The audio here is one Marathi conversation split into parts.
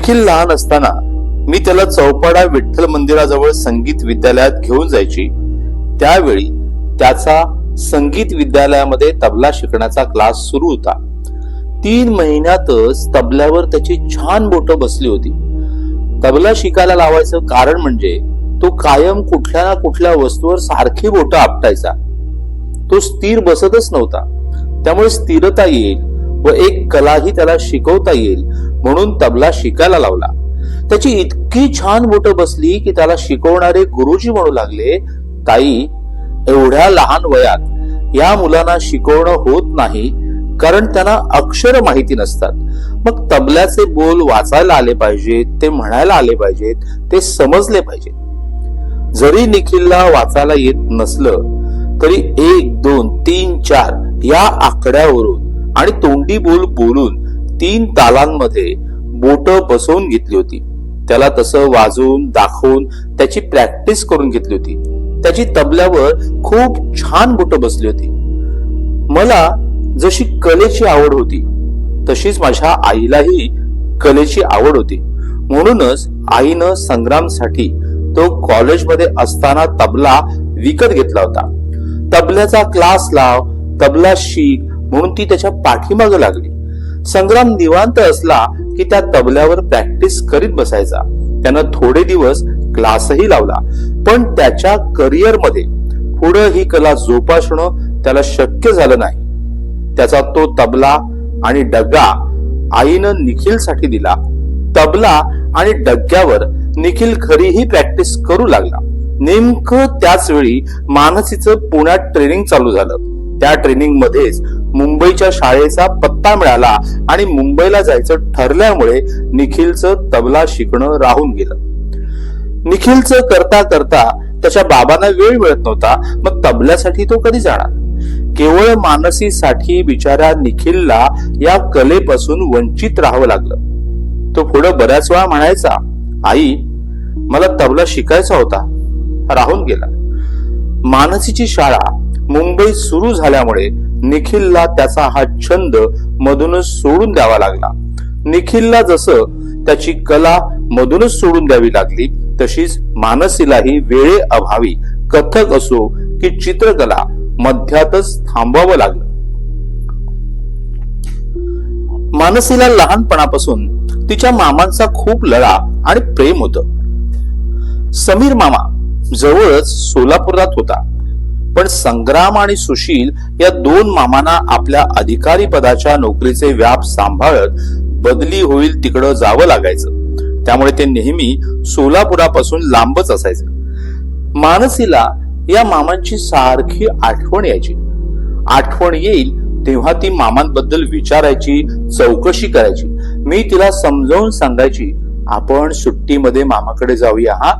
देखील लहान असताना मी त्याला चौपाडा विठ्ठल मंदिराजवळ संगीत विद्यालयात घेऊन जायची. त्यावेळी त्याचा संगीत विद्यालयामध्ये तबला शिकण्याचा क्लास सुरू होता. तीन महिन्यातच तबल्यावर त्याची छान बोटं बसली होती. तबला शिकायला लावायचं कारण म्हणजे तो कायम कुठल्या ना कुठल्या वस्तूवर सारखी बोटं आपटायचा. तो स्थिर बसतच नव्हता. त्यामुळे स्थिरता येईल व एक कलाही त्याला शिकवता येईल म्हणून तबला शिकायला लावला. त्याची इतकी छान बोटं बसली की त्याला शिकवणारे गुरुजी म्हणू लागले ताई एवढ्या लहान वयात या मुलांना शिकवणं होत नाही कारण त्यांना अक्षर माहिती नसतात. मग तबल्याचे बोल वाचायला आले पाहिजेत ते म्हणायला आले पाहिजेत ते समजले पाहिजेत. जरी निखिलला वाचायला येत नसलं तरी एक दोन तीन चार या आकड्यावरून आणि तोंडी बोल बोलून तीन तालांमध्ये बोट बसवून घेतली होती. त्याला तसं वाजवून दाखवून त्याची प्रॅक्टिस करून घेतली होती. त्याची तबल्यावर खूप छान बोट बसली होती. मला जशी कलेची आवड होती तशीच माझ्या आईलाही कलेची आवड होती. म्हणूनच आईनं संग्रामसाठी तो कॉलेजमध्ये असताना तबला विकत घेतला होता. तबल्याचा क्लास लाव तबला शिक म्हणून ती त्याच्या पाठीमागे लागली. संग्राम निवांत असला की त्या तबल्यावर प्रॅक्टिस करीत बसायचा. त्यानं थोडे दिवस क्लासही लावला. पण त्याच्या करिअरमध्ये पुढं ही कला जोपासणं त्याला शक्य झालं नाही. त्याचा तो तबला आणि डग्गा आईनं निखिलसाठी दिला. तबला आणि डग्ग्यावर निखिल खरीही प्रॅक्टिस करू लागला. नेमकं त्याच वेळी मानसीचं पुण्यात ट्रेनिंग चालू झालं. त्या ट्रेनिंग मध्येच मुंबईच्या शाळेचा पत्ता मिळाला आणि मुंबईला जायचं ठरल्यामुळे निखिलचं तबला शिकणं राहून गेलं. निखिलचं करता करता त्याच्या बाबांना वेळ मिळत नव्हता मग तबल्यासाठी तो कधी जाणार? केवळ मानसीसाठी बिचारा निखिलला या कलेपासून वंचित राहावं लागलं. तो पुढे बऱ्याच वेळा म्हणायचा आई मला तबला शिकायचा होता. राहून गेला. मानसीची शाळा मुंबई सुरू झाल्यामुळे निखिलला त्याचा हा छंद मधूनच सोडून द्यावा लागला. निखिलला जसं त्याची कला मधूनच सोडून द्यावी लागली तशीच मानसीलाही वेळे अभावी कथक असो की चित्रकला मध्यातच थांबवावं लागलं. मानसीला लहानपणापासून तिच्या मामांचा खूप लळा आणि प्रेम होत. समीर मामा जवळच सोलापुरात होता. पण संग्राम आणि सुशील या दोन मामांना आपल्या अधिकारी पदाच्या नोकरीचे व्याप सांभाळत बदली होईल तिकडं जावं लागायचं. त्यामुळे ते नेहमी सोलापुरापासून लांबच असायचे. मानसीला या मामांची सारखी आठवण यायची. आठवण येईल तेव्हा ती मामांबद्दल विचारायची चौकशी करायची. मी तिला समजावून सांगायची आपण सुट्टीमध्ये मामाकडे जाऊया हा?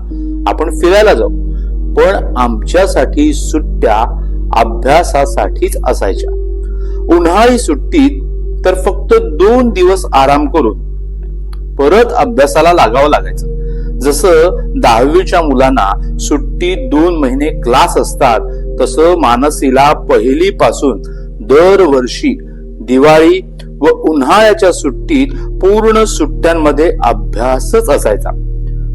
आपण फिरायला जाऊ. पण आमच्यासाठी सुट्ट्या अभ्यासासाठीच असायच्या. उन्हाळी सुट्टीत तर फक्त दोन दिवस आराम करून परत अभ्यासाला लागावं लागायचं. जसं दहावीच्या मुलांना सुट्टीत दोन महिने क्लास असतात तसं मानसीला पहिली पासून दरवर्षी दिवाळी व उन्हाळ्याच्या सुट्टीत पूर्ण सुट्ट्यांमध्ये अभ्यासच असायचा.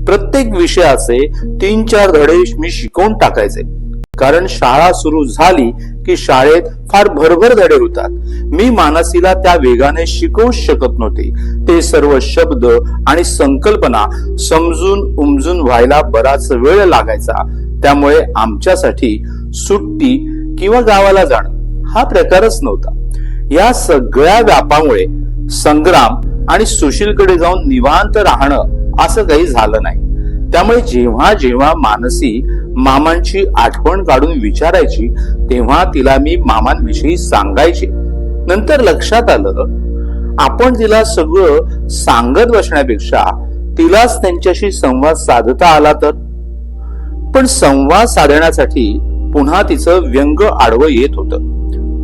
प्रत्येक विषयाचे तीन चार धडे मी शिकवून टाकायचे. कारण शाळा सुरू झाली की शाळेत फार भरभर धडे होतात. मी मानसीला त्या वेगाने शिकवू शकत नव्हते. ते सर्व शब्द आणि संकल्पना समजून उमजून व्हायला बराच वेळ लागायचा. त्यामुळे आमच्यासाठी सुट्टी किंवा गावाला जाणं हा प्रकारच नव्हता. या सगळ्या व्यापामुळे संग्राम आणि सुशीलकडे जाऊन निवांत राहणं असं काही झालं नाही. त्यामुळे जेव्हा जेव्हा मानसी मामांची आठवण काढून विचारायची तेव्हा तिला मी मामांविषयी सांगायचे. नंतर लक्षात आलं आपण तिला सगळं सांगत बसण्यापेक्षा तिलाच त्यांच्याशी संवाद साधता आला तर? पण संवाद साधण्यासाठी पुन्हा तिचं व्यंग आडवं येत होतं.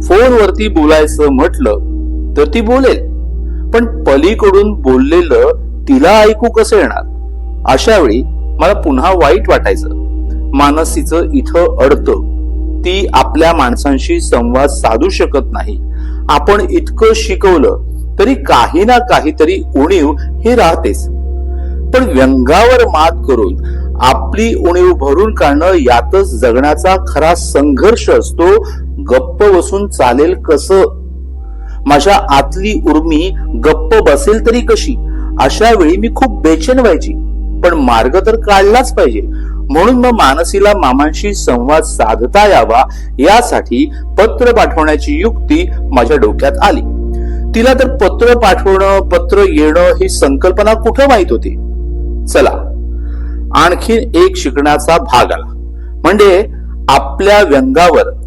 फोनवरती बोलायचं म्हटलं तर ती बोलेल. पण पलीकडून बोललेलं तिला ऐकू कसं येणार? अशा वेळी मला पुन्हा वाईट वाटायचं. मानसीचं इथं अडतं. ती आपल्या माणसांशी संवाद साधू शकत नाही. आपण इतकं शिकवलं तरी काही ना काहीतरी उणीव ही राहतेच. पण व्यंगावर मात करून आपली उणीव भरून काढणं यातच जगण्याचा खरा संघर्ष असतो. गप्प बसून चालेल कसं? माझ्या आतली उर्मी गप्प बसेल तरी कशी? अशा वेळी मी खूप बेचैन व्हायची. पण मार्ग तर काढलाच पाहिजे. म्हणून मग मानसीला मामांशी संवाद साधता यावा यासाठी पत्र पाठवण्याची युक्ती माझ्या डोक्यात आली. तिला तर पत्र पाठवणं पत्र येणं ही संकल्पना कुठं माहीत होती? चला आणखी एक शिकण्याचा भाग आला. म्हणजे आपल्या व्यंगावर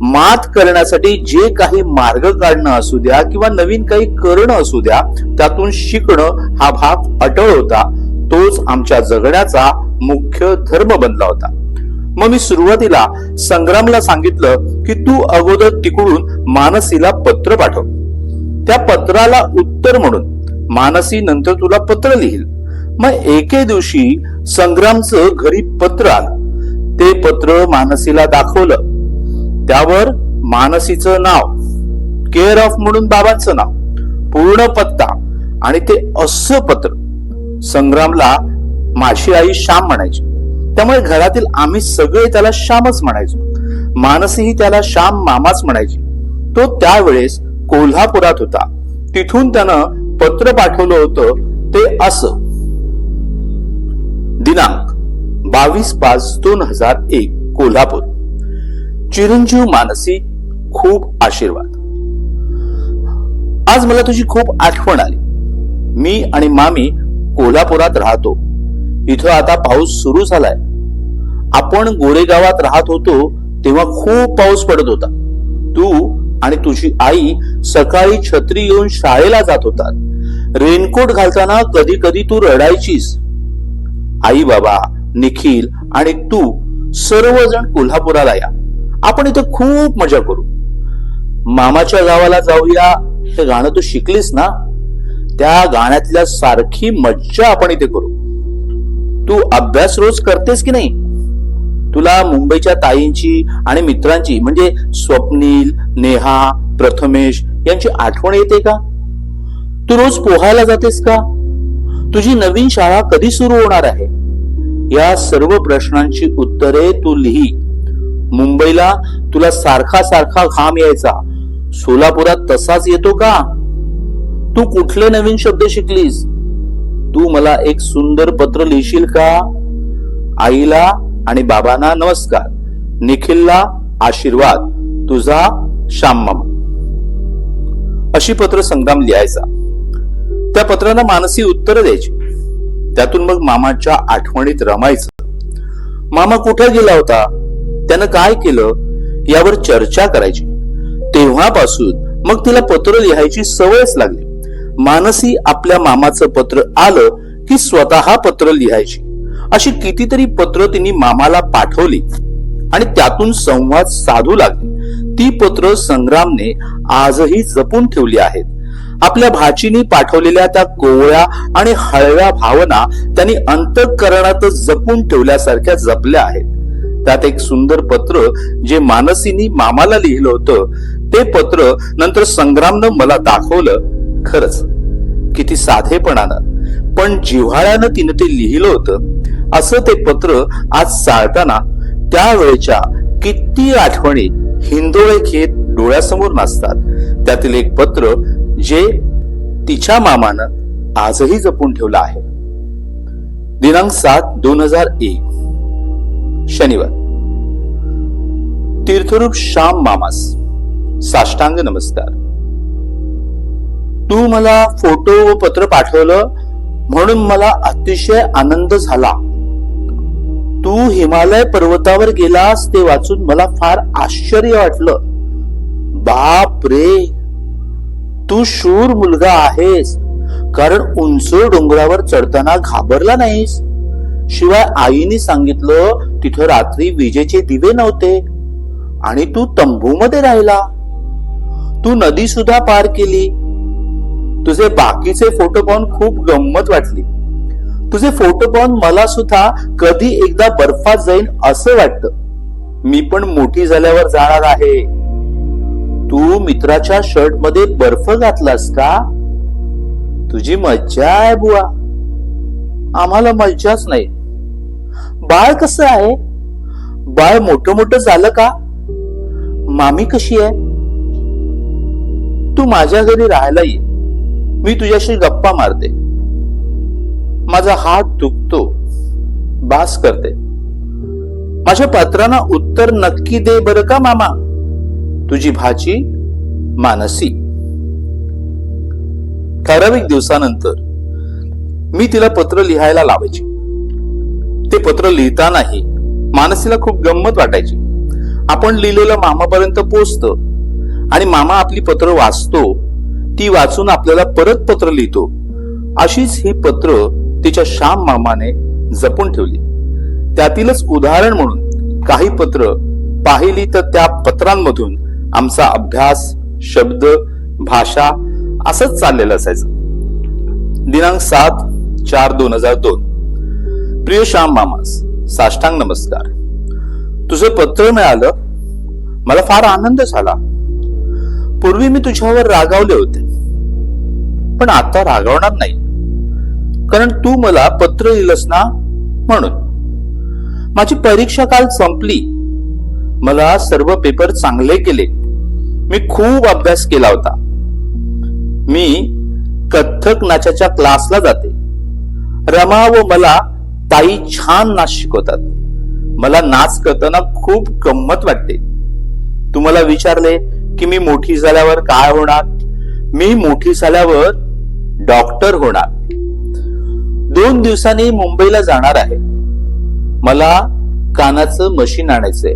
मात करण्यासाठी जे काही मार्ग काढणं असू द्या किंवा नवीन काही करणं असू द्या त्यातून शिकणं हा भाग अटळ होता. तोच आमच्या जगण्याचा मुख्य धर्म बनला होता. मग मी सुरुवातीला संग्रामला सांगितलं की तू अगोदर तिकडून मानसीला पत्र पाठव. त्या पत्राला उत्तर म्हणून मानसी नंतर तुला पत्र लिहील. मग एके दिवशी संग्रामचं घरी पत्र आलं. ते पत्र मानसीला दाखवलं. त्यावर मानसीचं नाव केअर ऑफ म्हणून बाबांचं नाव पूर्ण पत्ता आणि ते असं पत्र संग्रामला माझी आई श्याम म्हणायची. त्यामुळे घरातील आम्ही सगळे त्याला श्यामच म्हणायचो. मानसीही त्याला श्याम मामाच म्हणायची. तो त्यावेळेस कोल्हापुरात होता. तिथून त्यानं पत्र पाठवलं होतं ते असं. दिनांक बावीस पाच दोन हजार एक कोल्हापूर. चिरंजीव मानसी खूप आशीर्वाद. आज मला तुझी खूप आठवण आली. मी आणि मामी कोल्हापुरात राहतो. इथं आता पाऊस सुरू झालाय. आपण गोरेगावात राहत होतो तेव्हा खूप पाऊस पडत होता. तू आणि तुझी आई सकाळी छत्री घेऊन शाळेला जात होतात. रेनकोट घालताना कधी कधी तू रडायचीस. आई बाबा निखिल आणि तू सर्वजण कोल्हापुराला या. आपण इथे खूप मजा करू. मामाच्या गावाला जाऊया. हे गाणं तू शिकलीस ना? त्या गाण्यातल्या सारखी मज्जा आपण इथे करू. तू अभ्यास रोज करतेस की नाही? तुला मुंबईच्या ताईंची आणि मित्रांची म्हणजे स्वप्नील नेहा प्रथमेश यांची आठवण येते का? तू रोज पोहायला जातेस का? तुझी नवीन शाळा कधी सुरू होणार आहे? या सर्व प्रश्नांची उत्तरे तू लिही. मुंबईला तुला सारखा सारखा घाम यायचा. सोलापुरात तसाच येतो का? तू कुठले नवीन शब्द शिकलीस? तू मला एक सुंदर पत्र लिहिशील का? आईला आणि बाबांना नमस्कार. निखिलला आशीर्वाद. तुझा श्याम अशी पत्र संग्राम लिहायचा. त्या पत्रांना मानसी उत्तर द्यायची. त्यातून मग मामाच्या आठवणीत रमायचं. मामा कुठे गेला होता? त्यानं काय केलं? यावर चर्चा करायची. तेव्हापासून मग तिला पत्र लिहायची सवयच लागली. मानसी आपल्या मामाचं पत्र आलं की स्वतः पत्र लिहायची. अशी कितीतरी पत्र तिने मामाला पाठवली आणि त्यातून संवाद साधू लागले. ती पत्र संग्रामने आजही जपून ठेवली आहेत. आपल्या भाचीनी पाठवलेल्या त्या कोवळ्या आणि हळव्या भावना त्यांनी अंतकरणातच जपून ठेवल्यासारख्या जपल्या आहेत. त्यात एक सुंदर पत्र जे मानसीनी मामाला लिहिलं होतं. ते पत्र नंतर संग्रामनं मला दाखवलं. खरंच किती साधेपणानं. पण जिव्हाळ्यानं तिनं ते लिहिलं होतं. असं ते पत्र आज चालताना त्यावेळेच्या किती आठवणी हिंदोळे घेत डोळ्यासमोर नसतात त्यातील एक पत्र जे तिच्या मामानं आजही जपून ठेवलं आहे. दिनांक सात दोन हजार एक शनिवार. तीर्थरूप श्याम मामास साष्टांग नमस्कार. तू मला फोटो व पत्र पाठवलं म्हणून मला अतिशय आनंद झाला. तू हिमालय पर्वतावर गेलास ते वाचून मला फार आश्चर्य वाटलं. बाप रे! तू शूर मुलगा आहेस कारण उंच डोंगरावर चढताना घाबरला नाहीस. शिवाय आईने सांगितलं तिथं रात्री विजेचे दिवे नव्हते. आणि तू तंबूमध्ये राहिला. तू नदी सुद्धा पार केली. तुझे बाकीचे फोटो पाहून खूप गंमत वाटली. तुझे फोटो पाहून मला सुद्धा कधी एकदा बर्फात जाईन असं वाटतं. मी पण मोठी झाल्यावर जाणार आहे. तू मित्राच्या शर्टमध्ये बर्फ घातलास का? तुझी मज्जा आहे बुवा. आम्हाला मज्जाच नाही. बाळ कसं आहे? बाळ मोठं मोठं झालं का? मामी कशी आहे? तू माझ्या घरी राहायला ये. मी तुझ्याशी गप्पा मारते. माझा हात दुखतो. बास करते. माझ्या पत्रांना उत्तर नक्की दे बरं का मामा? तुझी भाची मानसी. ठराविक दिवसानंतर मी तिला पत्र लिहायला लावायची. ते पत्र लिहितानाही मानसीला खूप गंमत वाटायची. आपण लिहिलेलं मामापर्यंत पोचतं. आणि मामा आपली पत्र वाचतो. ती वाचून आपल्याला परत पत्र लिहितो. अशीच ही पत्र तिच्या श्याम मामाने जपून ठेवली. त्यातीलच उदाहरण म्हणून काही पत्र पाहिली तर त्या पत्रांमधून आमचा अभ्यास शब्द भाषा असंच चाललेलं असायचं. दिनांक सात चार दोन हजार दोन. प्रिय श्याम मामास साष्टांग नमस्कार. तुझं पत्र मिळालं मला फार आनंद झाला. पूर्वी मी तुझ्यावर रागावले होते. पण आता रागावणार नाही. कारण तू मला पत्र लिहिलंस ना म्हणून. माझी परीक्षा काल संपली. मला सर्व पेपर चांगले केले. मी खूप अभ्यास केला होता. मी कथ्थक नाचाच्या क्लासला जाते. रमा व मला ताई छान नाच शिकवतात. मला नाच करताना खूप गंमत वाटते. तुम्हाला विचारले की मी मोठी झाल्यावर काय होणार? मी मोठी झाल्यावर डॉक्टर होणार. दोन दिवसांनी मुंबईला जाणार आहे. मला कानाचं मशीन आणायचंय.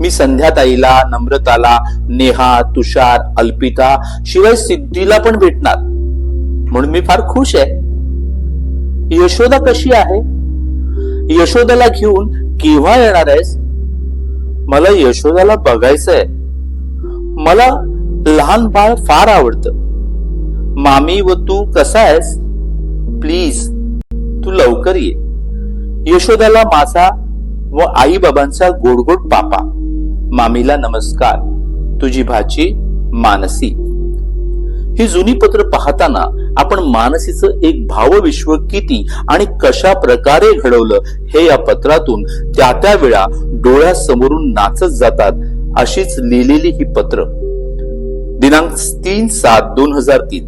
मी संध्याताईला नम्रताला नेहा तुषार अल्पिता शिवाय सिद्धीला पण भेटणार. म्हणून मी फार खुश आहे. यशोदा कशी आहे? यशोदाला घेऊन केव्हा येणार आहेस? मला यशोदाला बघायचंय. मला लहान बाळ फार आवडतं. मामी व तू कसा आहेस? प्लीज तू लवकर ये. यशोदाला माझा व आई बाबांचा गोडगोड पापा मामीला नमस्कार. तुझी भाची मानसी. ही जुनी पत्र पाहताना आपण मानसीचं एक भावविश्व किती आणि कशा प्रकारे घडवलं हे या पत्रातून त्या त्या वेळा डोळ्यासमोरून नाचत जातात अशीच लिहिलेली ही पत्र. दिनांक तीन सात दोन हजार तीन.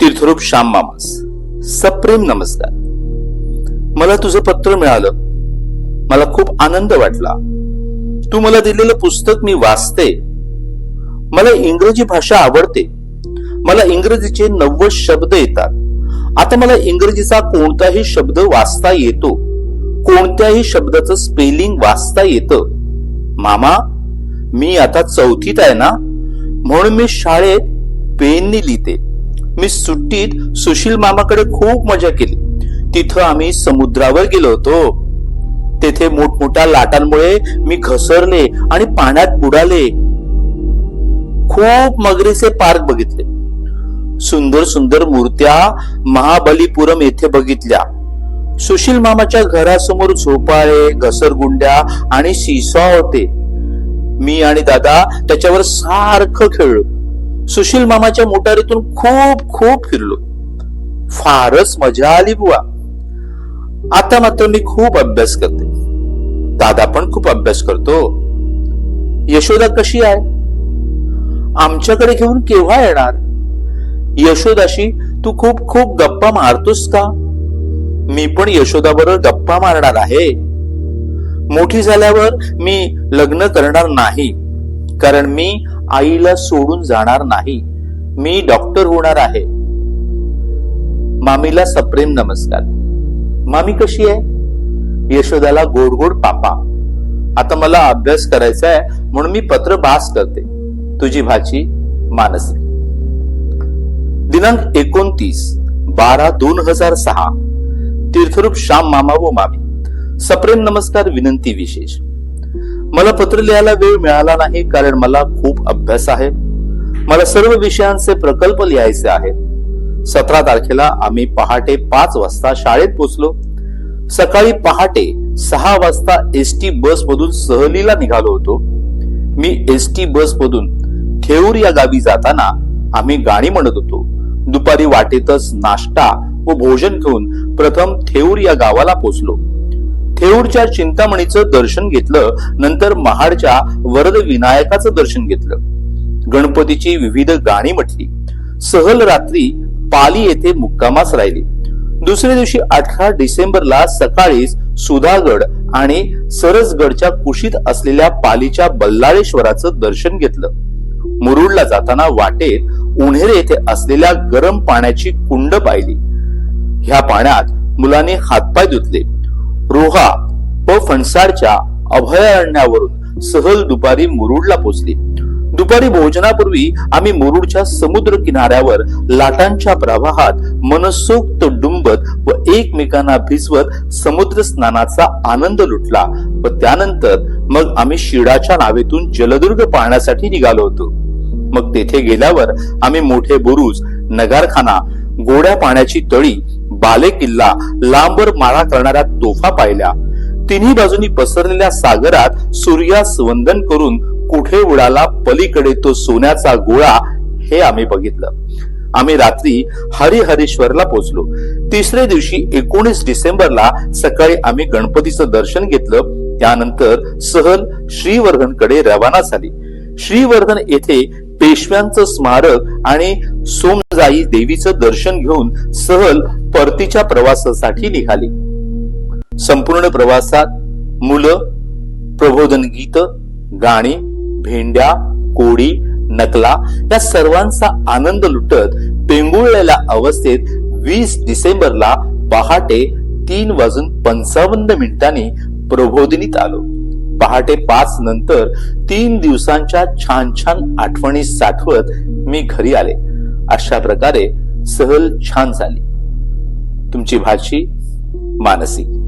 तीर्थरूप श्याम मामास. सप्रेम नमस्कार. मला तुझं पत्र मिळालं. मला खूप आनंद वाटला. तू मला दिलेलं पुस्तक मी वाचते. मला इंग्रजी भाषा आवडते. मला इंग्रजीचे नव्वद शब्द येतात. आता मला इंग्रजीचा कोणताही शब्द वाचता येतो. कोणत्याही शब्दाचं स्पेलिंग वाचता येतं. मामा मी आता चौथीत आहे ना? म्हणून मी शाळेत पेननी लिहिते. मी सुट्टीत सुशील मामाकडे खूप मजा केली. तिथं आम्ही समुद्रावर गेलो होतो. तेथे मोठमोठ्या लाटांमुळे मी घसरले आणि पाण्यात बुडाले. खूप मगरीचे पार्क बघितले. सुंदर सुंदर मूर्त्या महाबलीपुरम येथे बघितल्या. सुशील मामाच्या घरासमोर झोपाळे घसरगुंड्या आणि सीसॉ होते. मी आणि दादा त्याच्यावर सारखं खेळलो. सुशील मामाच्या मोटारीतून खूप खूप फिरलो. फारच मजा आली बुवा. आता मात्र मी खूप अभ्यास करते. दादा पण खूप अभ्यास करतो. यशोदा कशी आहे? आमच्याकडे घेऊन केव्हा येणार? यशोदाशी तू खूप खूप गप्पा मारतोस का? मी पण यशोदाबरोबर गप्पा मारणार आहे. मोठी झाल्यावर मी लग्न करणार नाही. कारण मी आईला सोडून जाणार नाही. मी डॉक्टर होणार आहे. मामीला सप्रेम नमस्कार. मामी कशी आहे? यशोदाला गोड गोड पापा. आता मला अभ्यास करायचा आहे म्हणून मी पत्र बास करते. तुझी भाची मानसी. दिनांक एकोणतीस बारा दोन हजार सहा. तीर्थरूप श्याम मामा व मामी. सप्रेम नमस्कार विनंती विशेष. मला पत्र लिहायला वेळ मिळाला नाही कारण मला खूप अभ्यास आहे. मला सर्व विषयांचे प्रकल्प लिहायचे आहेत. सतरा तारखेला आम्ही पहाटे पाच वाजता शाळेत पोचलो सकाळी पहाटे सहा वाजता एस टी बस मधून सहलीला निघालो होतो. मी एस टी बस मधून थेऊर या गावी जाताना आम्ही गाणी म्हणत होतो. दुपारी वाटेतच नाश्ता व भोजन घेऊन प्रथम थेऊर या गावाला पोचलो. थेऊरच्या चिंतामणीचं दर्शन घेतलं नंतर महाडच्या वरद विनायकाचं दर्शन घेतलं. गणपतीची विविध गाणी म्हटली. सहल रात्री पाली येथे मुक्कामास राहिली. दुसऱ्या दिवशी अठरा डिसेंबरला सकाळीच सुधागड आणि सरसगडच्या कुशीत असलेल्या पालीच्या बल्लाळेश्वराचं दर्शन घेतलं. मुरुडला जाताना वाटेत उन्हेरे येथे असलेल्या गरम पाण्याची कुंड पाहिली. ह्या पाण्यात मुलाने हातपाय धुतले. रोहा व फणसाडच्या अभयारण्यावरून सहल दुपारी मुरुडला पोचली. दुपारी भोजनापूर्वी आम्ही मुरुडच्या समुद्र किनाऱ्यावर लाटांच्या प्रवाहात मनसोक्त डुंबत व एकमेकांना भिजवत समुद्र स्नानाचा आनंद लुटला व त्यानंतर मग आम्ही शिडाच्या नावेतून जलदुर्ग पाहण्यासाठी निघालो होतो. मग तेथे गेल्यावर आम्ही मोठे बुरुज नगारखाना गोड्या पाण्याची तळी बाले किल्ला लांबर माळा करणाऱ्या तोफा पाहिल्या. तिन्ही बाजूनी पसरलेल्या सागरात सूर्यास वंदन करून कुठे उडाला पलीकडे तो सोन्याचा गोळा हे आम्ही बघितलं. आम्ही रात्री हरिहरेश्वरला पोहोचलो. तिसऱ्या दिवशी एकोणीस डिसेंबरला सकाळी आम्ही गणपतीचं दर्शन घेतलं. त्यानंतर सहल श्रीवर्धनकडे रवाना झाली. श्रीवर्धन येथे पेशव्यांचं स्मारक आणि सोमजाई देवीचं दर्शन घेऊन सहल परतीच्या प्रवासासाठी निघाली. संपूर्ण प्रवासात मुलं प्रबोधन गीत गाणी भेंड्या कोडी नकला या सर्वांचा आनंद लुटत पेंगुळलेल्या अवस्थेत वीस डिसेंबरला पहाटे तीन वाजून पंचावन्न मिनिटांनी प्रबोधिनीत आलो. पहाटे पाच नंतर तीन दिवसांच्या छान छान आठवणी साठवत मी घरी आले. अशा प्रकारे सहल छान झाली. तुमची भाषी मानसी.